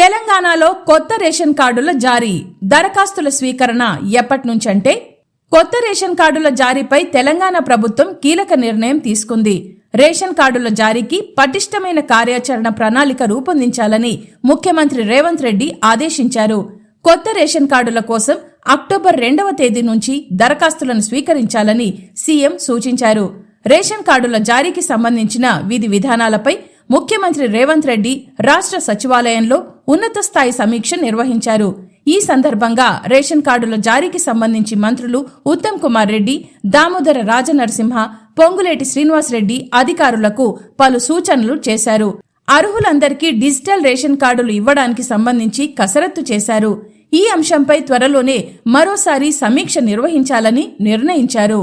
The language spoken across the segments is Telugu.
తెలంగాణలో కొత్త రేషన్ కార్డుల జారీ. దరఖాస్తుల స్వీకరణ ఎప్పటి నుంచంటే కొత్త రేషన్ కార్డుల జారీపై తెలంగాణ ప్రభుత్వం కీలక నిర్ణయం తీసుకుంది. రేషన్ కార్డుల జారీకి పటిష్టమైన కార్యాచరణ ప్రణాళిక రూపొందించాలని ముఖ్యమంత్రి రేవంత్ రెడ్డి ఆదేశించారు. కొత్త రేషన్ కార్డుల కోసం అక్టోబర్ రెండవ తేదీ నుంచి దరఖాస్తులను స్వీకరించాలని సీఎం సూచించారు. రేషన్ కార్డుల జారీకి సంబంధించిన విధి విధానాలపై ముఖ్యమంత్రి రేవంత్ రెడ్డి రాష్ట్ర సచివాలయంలో ఉన్నత స్థాయి సమీక్ష నిర్వహించారు. ఈ సందర్భంగా రేషన్ కార్డుల జారీకి సంబంధించి మంత్రులు ఉత్తమ్ కుమార్ రెడ్డి దామోదర రాజనరసింహ పొంగులేటి శ్రీనివాసరెడ్డి అధికారులకు పలు సూచనలు చేశారు. అర్హులందరికీ డిజిటల్ రేషన్ కార్డులు ఇవ్వడానికి సంబంధించి కసరత్తు చేశారు. ఈ అంశంపై త్వరలోనే మరోసారి సమీక్ష నిర్వహించాలని నిర్ణయించారు.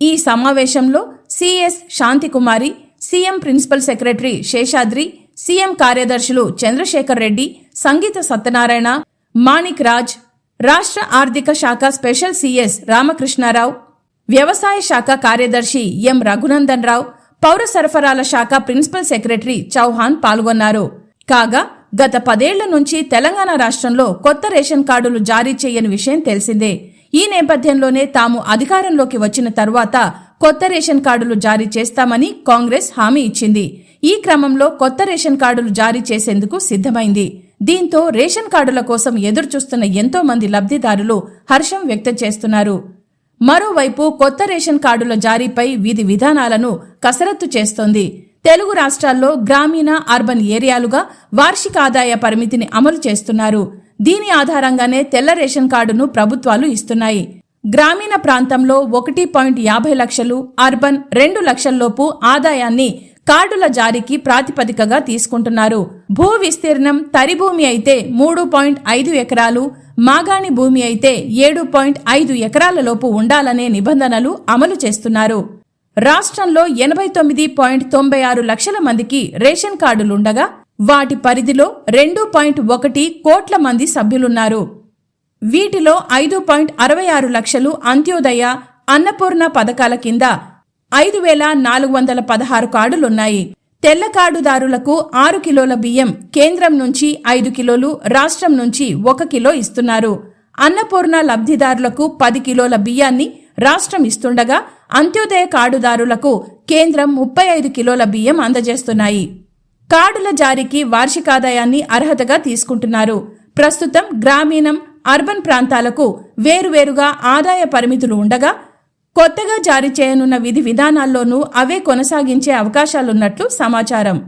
ఈ సమావేశంలో CS Santhi Kumari CM principal secretary Seshadri CM కార్యదర్శులు చంద్రశేఖర్ రెడ్డి సంగీత సత్యనారాయణ మాణిక్ రాజ్ రాష్ట్ర ఆర్థిక శాఖ స్పెషల్ సీఎస్ రామకృష్ణారావు వ్యవసాయ శాఖ కార్యదర్శి ఎం రఘునందన్ రావు పౌర సరఫరాల శాఖ ప్రిన్సిపల్ సెక్రటరీ చౌహాన్ పాల్గొన్నారు. కాగా గత పదేళ్ళ నుంచి తెలంగాణ రాష్ట్రంలో కొత్త రేషన్ కార్డులు జారీ చేయని విషయం తెలిసిందే. ఈ నేపథ్యంలోనే తాము అధికారంలోకి వచ్చిన తర్వాత కొత్త రేషన్ కార్డులు జారీ చేస్తామని కాంగ్రెస్ హామీ ఇచ్చింది. ఈ క్రమంలో కొత్త రేషన్ కార్డులు జారీ చేసేందుకు సిద్ధమైంది. దీంతో రేషన్ కార్డుల కోసం ఎదురుచూస్తున్న ఎంతో మంది లబ్ధిదారులు హర్షం వ్యక్తం చేస్తున్నారు. మరోవైపు కొత్త రేషన్ కార్డుల జారీపై విధి విధానాలను కసరత్తు చేస్తోంది. తెలుగు రాష్ట్రాల్లో గ్రామీణ అర్బన్ ఏరియాలుగా వార్షిక ఆదాయ పరిమితిని అమలు చేస్తున్నారు. దీని ఆధారంగానే తెల్ల రేషన్ కార్డును ప్రభుత్వాలు ఇస్తున్నాయి. గ్రామీణ ప్రాంతంలో ఒకటి పాయింట్ యాభై లక్షలు అర్బన్ రెండు లక్షల్లోపు ఆదాయాన్ని కార్డుల జారీకి ప్రాతిపదికగా తీసుకుంటున్నారు. భూ విస్తీర్ణం తరి భూమి అయితే మూడు పాయింట్ ఐదు ఎకరాలు మాగాణి భూమి అయితే ఏడు పాయింట్ ఐదు ఎకరాలలోపు ఉండాలనే నిబంధనలు అమలు చేస్తున్నారు. రాష్ట్రంలో ఎనభై తొమ్మిది పాయింట్ తొంభై ఆరు లక్షల మందికి రేషన్ కార్డులుండగా వాటి పరిధిలో రెండు పాయింట్ ఒకటి కోట్ల మంది సభ్యులున్నారు. వీటిలో ఐదు పాయింట్ అరవై ఆరు లక్షలు అంత్యోదయ అన్నపూర్ణ పథకాల కింద ఐదు వేల నాలుగు వందల పదహారు కార్డులున్నాయి తెల్ల కార్డుదారులకు ఆరు కిలోల బియ్యం కేంద్రం నుంచి ఐదు కిలోలు రాష్ట్రం నుంచి ఒక కిలో ఇస్తున్నారు. అన్నపూర్ణ లబ్ధిదారులకు పది కిలోల బియ్యాన్ని రాష్ట్రం ఇస్తుండగా అంత్యోదయ కార్డుదారులకు కేంద్రం ముప్పై ఐదు కిలోల బియ్యం అందజేస్తున్నాయి. కార్డుల జారీకి వార్షికాదాయాన్ని అర్హతగా తీసుకుంటున్నారు. ప్రస్తుతం గ్రామీణం అర్బన్ ప్రాంతాలకు వేరువేరుగా ఆదాయ పరిమితులు ఉండగా కొత్తగా జారీ చేయనున్న విధి విధానాల్లోనూ అవే కొనసాగించే అవకాశాలున్నట్లు సమాచారం.